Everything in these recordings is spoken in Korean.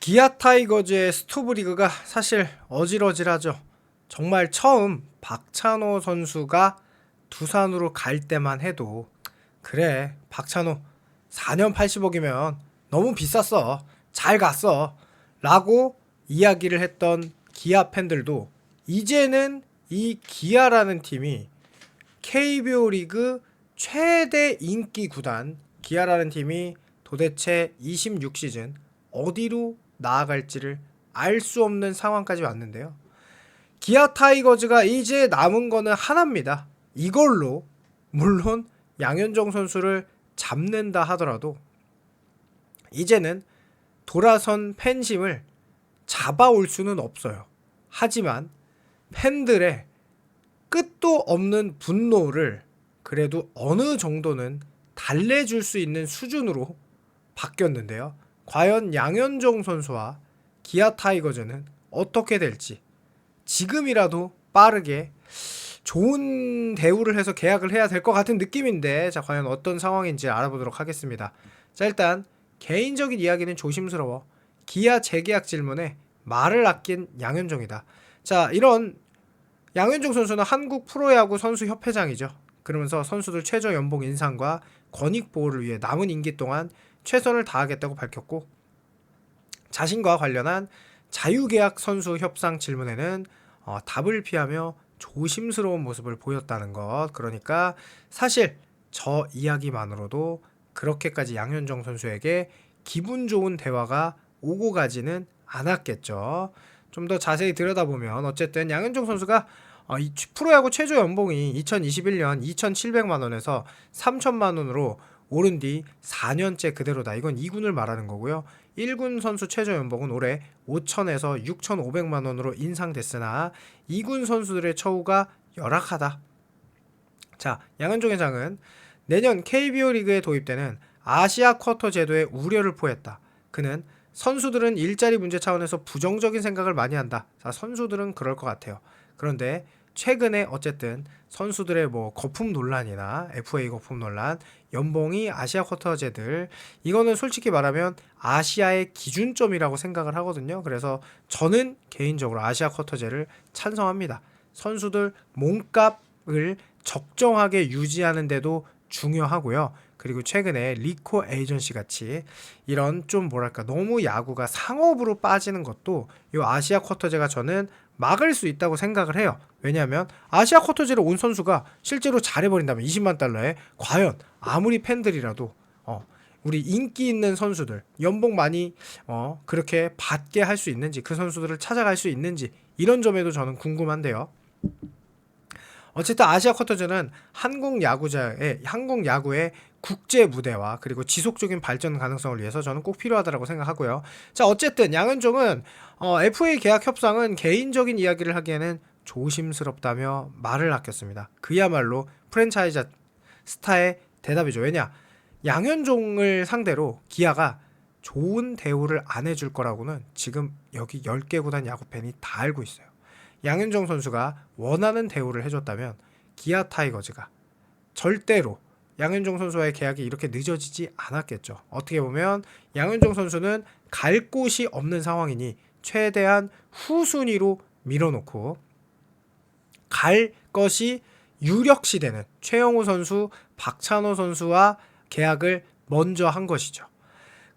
기아 타이거즈의 스토브 리그가 사실 어질어질하죠. 정말 처음 박찬호 선수가 두산으로 갈 때만 해도 그래 박찬호 4년 80억이면 너무 비쌌어 잘 갔어 라고 이야기를 했던 기아 팬들도 이제는 이 기아라는 팀이 KBO 리그 최대 인기 구단 기아라는 팀이 도대체 26시즌 어디로 나아갈지를 알 수 없는 상황까지 왔는데요. 기아 타이거즈가 이제 남은 거는 하나입니다. 이걸로 물론 양현종 선수를 잡는다 하더라도 이제는 돌아선 팬심을 잡아올 수는 없어요. 하지만 팬들의 끝도 없는 분노를 그래도 어느 정도는 달래줄 수 있는 수준으로 바뀌었는데요. 과연 양현종 선수와 기아 타이거즈는 어떻게 될지 지금이라도 빠르게 좋은 대우를 해서 계약을 해야 될 것 같은 느낌인데 자 과연 어떤 상황인지 알아보도록 하겠습니다. 자 일단 개인적인 이야기는 조심스러워 기아 재계약 질문에 말을 아낀 양현종이다. 자 이런 양현종 선수는 한국 프로야구 선수 협회장이죠. 그러면서 선수들 최저 연봉 인상과 권익 보호를 위해 남은 임기 동안 최선을 다하겠다고 밝혔고 자신과 관련한 자유계약 선수 협상 질문에는 어, 답을 피하며 조심스러운 모습을 보였다는 것. 그러니까 사실 저 이야기만으로도 그렇게까지 양현종 선수에게 기분 좋은 대화가 오고 가지는 않았겠죠. 좀 더 자세히 들여다보면 어쨌든 양현종 선수가 어, 이 프로야구 최저 연봉이 2021년 2,700만 원에서 3천만 원으로 오른 뒤 4년째 그대로다. 이건 2군을 말하는 거고요. 1군 선수 최저 연봉은 올해 5천에서 6,500만 원으로 인상됐으나 2군 선수들의 처우가 열악하다. 자, 양현종 회장은 내년 KBO 리그에 도입되는 아시아 쿼터 제도에 우려를 포했다. 그는 선수들은 일자리 문제 차원에서 부정적인 생각을 많이 한다. 자, 선수들은 그럴 것 같아요. 그런데 최근에 어쨌든 선수들의 뭐 거품 논란이나 FA 거품 논란, 연봉이 아시아 쿼터제들 이거는 솔직히 말하면 아시아의 기준점이라고 생각을 하거든요. 그래서 저는 개인적으로 아시아 쿼터제를 찬성합니다. 선수들 몸값을 적정하게 유지하는데도 중요하고요. 그리고 최근에 리코 에이전시 같이 이런 좀 뭐랄까 너무 야구가 상업으로 빠지는 것도 이 아시아 쿼터제가 저는 막을 수 있다고 생각을 해요. 왜냐하면 아시아 쿼터제를 온 선수가 실제로 잘해버린다면 20만 달러에 과연 아무리 팬들이라도 어, 우리 인기 있는 선수들 연봉 많이 어, 그렇게 받게 할 수 있는지 그 선수들을 찾아갈 수 있는지 이런 점에도 저는 궁금한데요. 어쨌든 아시아 쿼터제는 한국 야구자의 한국 야구의 국제 무대와 그리고 지속적인 발전 가능성을 위해서 저는 꼭 필요하다고 생각하고요. 자, 어쨌든 양현종은 어, FA 계약 협상은 개인적인 이야기를 하기에는 조심스럽다며 말을 아꼈습니다. 그야말로 프랜차이즈 스타의 대답이죠. 왜냐? 양현종을 상대로 기아가 좋은 대우를 안 해줄 거라고는 지금 여기 10개 구단 야구 팬이 다 알고 있어요. 양현종 선수가 원하는 대우를 해줬다면 기아 타이거즈가 절대로 양현종 선수와의 계약이 이렇게 늦어지지 않았겠죠. 어떻게 보면 양현종 선수는 갈 곳이 없는 상황이니 최대한 후순위로 밀어놓고 갈 것이 유력시 되는 최영우 선수, 박찬호 선수와 계약을 먼저 한 것이죠.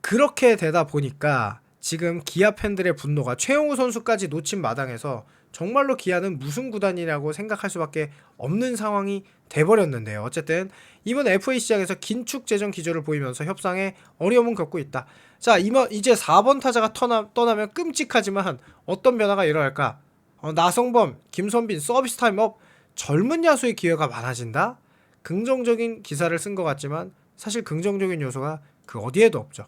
그렇게 되다 보니까 지금 기아 팬들의 분노가 최영우 선수까지 놓친 마당에서 정말로 기아는 무슨 구단이라고 생각할 수밖에 없는 상황이 돼버렸는데요. 어쨌든 이번 FA 시장에서 긴축 재정 기조를 보이면서 협상에 어려움은 겪고 있다. 자, 이제 4번 타자가 떠나, 떠나면 끔찍하지만 어떤 변화가 일어날까? 어, 나성범, 김선빈, 서비스 타임업, 젊은 야수의 기회가 많아진다? 긍정적인 기사를 쓴 것 같지만 사실 긍정적인 요소가 그 어디에도 없죠.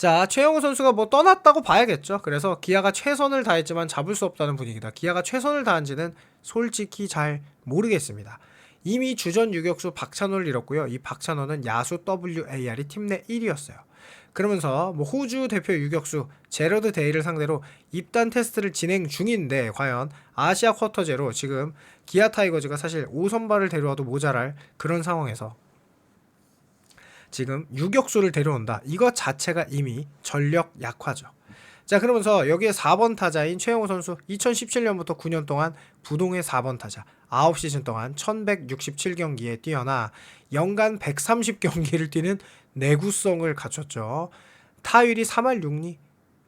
자, 최영우 선수가 뭐 떠났다고 봐야겠죠. 그래서 기아가 최선을 다했지만 잡을 수 없다는 분위기다. 기아가 최선을 다한 지는 솔직히 잘 모르겠습니다. 이미 주전 유격수 박찬호를 잃었고요. 이 박찬호는 야수 WAR이 팀 내 1위였어요. 그러면서 뭐 호주 대표 유격수 제러드 데이를 상대로 입단 테스트를 진행 중인데 과연 아시아 쿼터제로 지금 기아 타이거즈가 사실 5선발을 데려와도 모자랄 그런 상황에서 지금 유격수를 데려온다. 이것 자체가 이미 전력 약화죠. 자 그러면서 여기에 4번 타자인 최영호 선수 2017년부터 9년 동안 부동의 4번 타자 9시즌 동안 1167경기에 뛰어나 연간 130경기를 뛰는 내구성을 갖췄죠. 타율이 3할 6리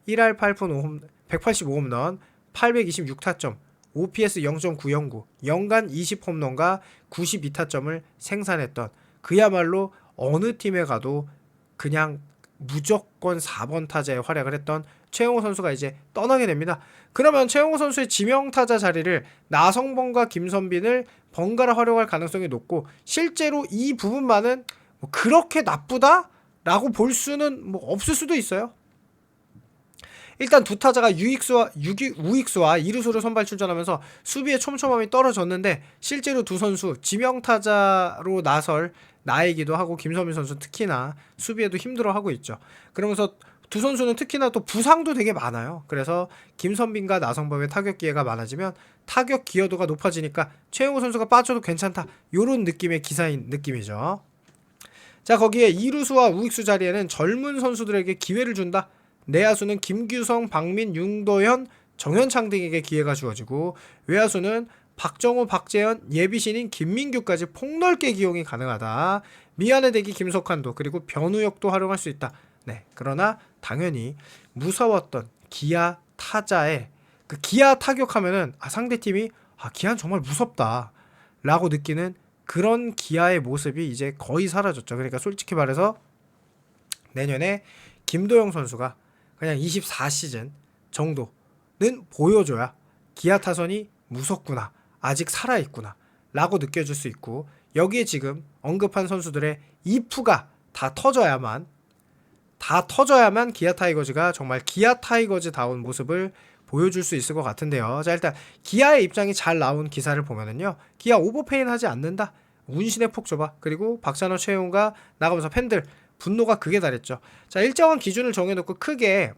1할 8푼 5홈 185홈런 826타점 OPS 0.909 연간 20홈런과 92타점을 생산했던 그야말로 어느 팀에 가도 그냥 무조건 4번 타자에 활약을 했던 최영호 선수가 이제 떠나게 됩니다. 그러면 최영호 선수의 지명 타자 자리를 나성범과 김선빈을 번갈아 활용할 가능성이 높고 실제로 이 부분만은 뭐 그렇게 나쁘다라고 볼 수는 뭐 없을 수도 있어요. 일단 두 타자가 유익수와 유기, 우익수와 이루수로 선발 출전하면서 수비의 촘촘함이 떨어졌는데 실제로 두 선수 지명 타자로 나설 나이기도 하고 김선민 선수 특히나 수비에도 힘들어하고 있죠. 그러면서 두 선수는 특히나 또 부상도 되게 많아요. 그래서 김선빈과 나성범의 타격 기회가 많아지면 타격 기여도가 높아지니까 최영호 선수가 빠져도 괜찮다. 요런 느낌의 기사인 느낌이죠. 자 거기에 이루수와 우익수 자리에는 젊은 선수들에게 기회를 준다. 내야수는 김규성, 박민, 윤도현, 정현창 등에게 기회가 주어지고 외야수는 박정호, 박재현, 예비신인 김민규까지 폭넓게 기용이 가능하다. 미안해 대기 김석환도 그리고 변우혁도 활용할 수 있다. 네. 그러나 당연히 무서웠던 기아 타자의 그 기아 타격하면은 아 상대 팀이 아 기아는 정말 무섭다라고 느끼는 그런 기아의 모습이 이제 거의 사라졌죠. 그러니까 솔직히 말해서 내년에 김도영 선수가 그냥 24시즌 정도는 보여줘야 기아 타선이 무섭구나 아직 살아있구나 라고 느껴질 수 있고 여기에 지금 언급한 선수들의 이프가 다 터져야만 다 터져야만 기아 타이거즈가 정말 기아 타이거즈다운 모습을 보여줄 수 있을 것 같은데요. 자 일단 기아의 입장이 잘 나온 기사를 보면은요. 기아 오버페인 하지 않는다. 운신의 폭 줘봐. 그리고 박찬호 최용과 나가면서 팬들 분노가 극에 달했죠. 자 일정한 기준을 정해놓고 크게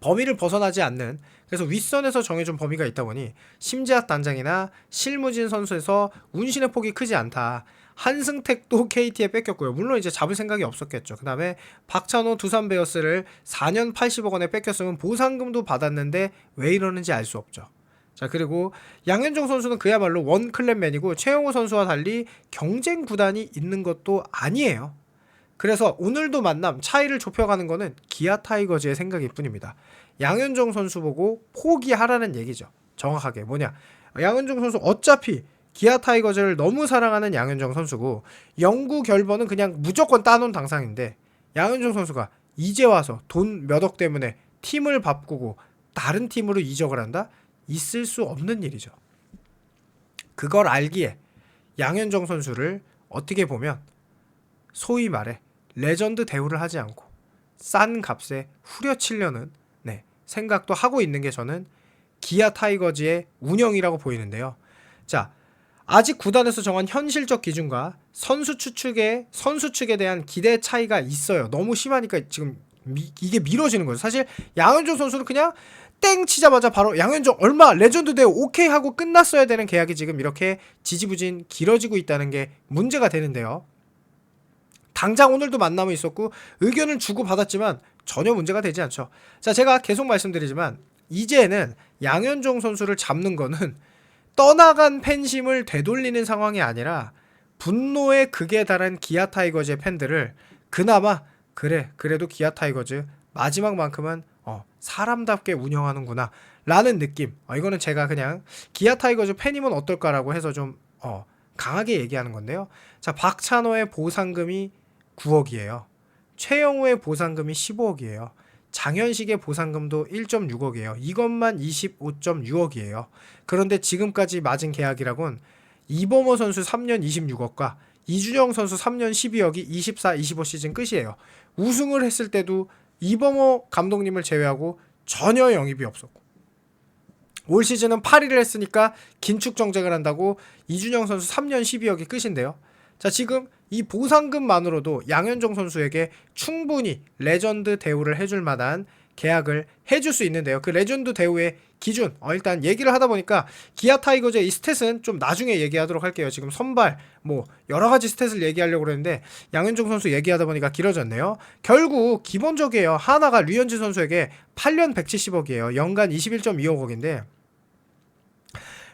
범위를 벗어나지 않는 그래서 윗선에서 정해준 범위가 있다 보니 심지아 단장이나 실무진 선수에서 운신의 폭이 크지 않다. 한승택도 KT에 뺏겼고요. 물론 이제 잡을 생각이 없었겠죠. 그 다음에 박찬호 두산 베어스를 4년 80억 원에 뺏겼으면 보상금도 받았는데 왜 이러는지 알 수 없죠. 자 그리고 양현종 선수는 그야말로 원 클랜맨이고 최영호 선수와 달리 경쟁 구단이 있는 것도 아니에요. 그래서 오늘도 만남 차이를 좁혀가는 거는 기아 타이거즈의 생각일 뿐입니다. 양현종 선수 보고 포기하라는 얘기죠. 정확하게 뭐냐? 양현종 선수 어차피 기아 타이거즈를 너무 사랑하는 양현종 선수고 영구 결번은 그냥 무조건 따놓은 당상인데 양현종 선수가 이제 와서 돈 몇 억 때문에 팀을 바꾸고 다른 팀으로 이적을 한다? 있을 수 없는 일이죠. 그걸 알기에 양현종 선수를 어떻게 보면 소위 말해 레전드 대우를 하지 않고 싼 값에 후려치려는 네, 생각도 하고 있는 게 저는 기아 타이거즈의 운영이라고 보이는데요. 자, 아직 구단에서 정한 현실적 기준과 선수 추측의 선수 측에 대한 기대 차이가 있어요. 너무 심하니까 지금 미, 이게 미뤄지는 거죠. 사실 양현종 선수는 그냥 땡 치자마자 바로 양현종 얼마 레전드 대우 오케이 하고 끝났어야 되는 계약이 지금 이렇게 지지부진 길어지고 있다는 게 문제가 되는데요. 당장 오늘도 만남이 있었고 의견을 주고 받았지만 전혀 문제가 되지 않죠. 자, 제가 계속 말씀드리지만 이제는 양현종 선수를 잡는 거는 떠나간 팬심을 되돌리는 상황이 아니라 분노의 극에 달한 기아 타이거즈의 팬들을 그나마 그래 그래도 기아 타이거즈 마지막만큼은 어, 사람답게 운영하는구나 라는 느낌 어, 이거는 제가 그냥 기아 타이거즈 팬이면 어떨까라고 해서 좀 어, 강하게 얘기하는 건데요 자 박찬호의 보상금이 9억이에요 최영우의 보상금이 15억이에요 장현식의 보상금도 1.6억이에요. 이것만 25.6억이에요. 그런데 지금까지 맞은 계약이라곤 이범호 선수 3년 26억과 이준영 선수 3년 12억이 24, 25 시즌 끝이에요. 우승을 했을 때도 이범호 감독님을 제외하고 전혀 영입이 없었고 올 시즌은 8위를 했으니까 긴축 정책을 한다고 이준영 선수 3년 12억이 끝인데요. 자, 지금 이 보상금만으로도 양현종 선수에게 충분히 레전드 대우를 해줄 만한 계약을 해줄 수 있는데요. 그 레전드 대우의 기준 어, 일단 얘기를 하다 보니까 기아 타이거즈의 이 스탯은 좀 나중에 얘기하도록 할게요. 지금 선발 뭐 여러 가지 스탯을 얘기하려고 그랬는데 양현종 선수 얘기하다 보니까 길어졌네요. 결국 기본적이에요. 하나가 류현진 선수에게 8년 170억이에요. 연간 21.2억인데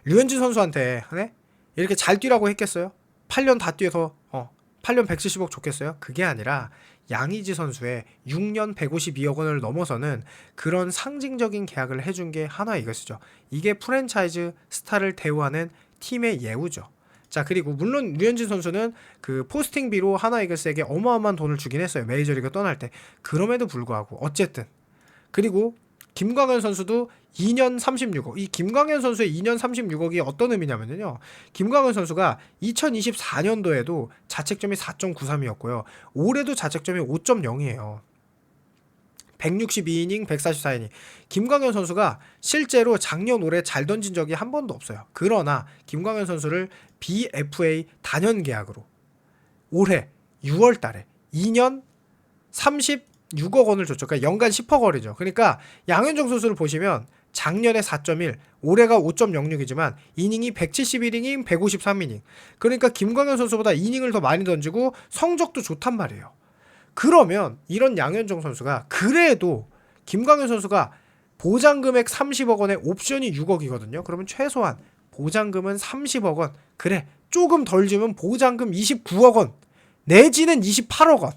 류현진 선수한테 네? 이렇게 잘 뛰라고 했겠어요? 8년 다 뛰어서 어 8년 170억 좋겠어요? 그게 아니라 양의지 선수의 6년 152억 원을 넘어서는 그런 상징적인 계약을 해준 게 하나 이것이죠. 이게 프랜차이즈 스타를 대우하는 팀의 예우죠. 자 그리고 물론 류현진 선수는 그 포스팅비로 하나 이글스에게 어마어마한 돈을 주긴 했어요. 메이저리그 떠날 때. 그럼에도 불구하고 어쨌든 그리고 김광현 선수도 2년 36억. 이 김광현 선수의 2년 36억이 어떤 의미냐면요. 김광현 선수가 2024년도에도 자책점이 4.93이었고요. 올해도 자책점이 5.0이에요. 162이닝, 144이닝. 김광현 선수가 실제로 작년 올해 잘 던진 적이 한 번도 없어요. 그러나 김광현 선수를 BFA 단연 계약으로 올해 6월 달에 2년 36억 원을 줬죠. 그러니까 연간 10억 원이죠. 그러니까 양현종 선수를 보시면 작년에 4.1, 올해가 5.06이지만 이닝이 171이닝, 153이닝. 그러니까 김광현 선수보다 이닝을 더 많이 던지고 성적도 좋단 말이에요. 그러면 이런 양현종 선수가 그래도 김광현 선수가 보장 금액 30억 원에 옵션이 6억이거든요. 그러면 최소한 보장금은 30억 원. 그래. 조금 덜 주면 보장금 29억 원. 내지는 28억 원.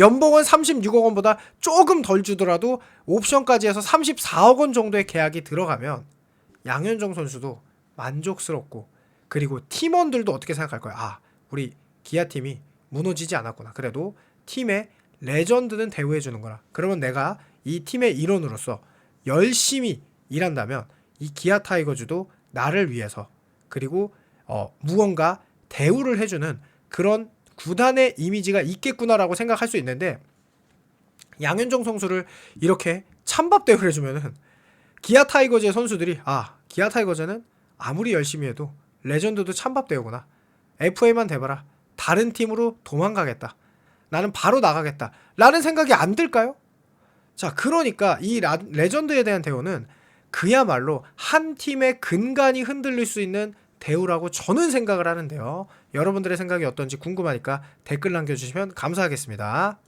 연봉은 36억 원보다 조금 덜 주더라도 옵션까지 해서 34억 원 정도의 계약이 들어가면 양현종 선수도 만족스럽고 그리고 팀원들도 어떻게 생각할 거야? 아, 우리 기아 팀이 무너지지 않았구나. 그래도 팀의 레전드는 대우해 주는 거라. 그러면 내가 이 팀의 일원으로서 열심히 일한다면 이 기아 타이거즈도 나를 위해서 그리고 어, 무언가 대우를 해주는 그런 구단의 이미지가 있겠구나라고 생각할 수 있는데 양현종 선수를 이렇게 찬밥 대우를 해주면은 기아 타이거즈의 선수들이 아 기아 타이거즈는 아무리 열심히 해도 레전드도 찬밥 대우구나. FA만 돼봐라. 다른 팀으로 도망가겠다. 나는 바로 나가겠다. 라는 생각이 안 들까요? 자 그러니까 이 라- 레전드에 대한 대우는 그야말로 한 팀의 근간이 흔들릴 수 있는 대우라고 저는 생각을 하는데요. 여러분들의 생각이 어떤지 궁금하니까 댓글 남겨주시면 감사하겠습니다.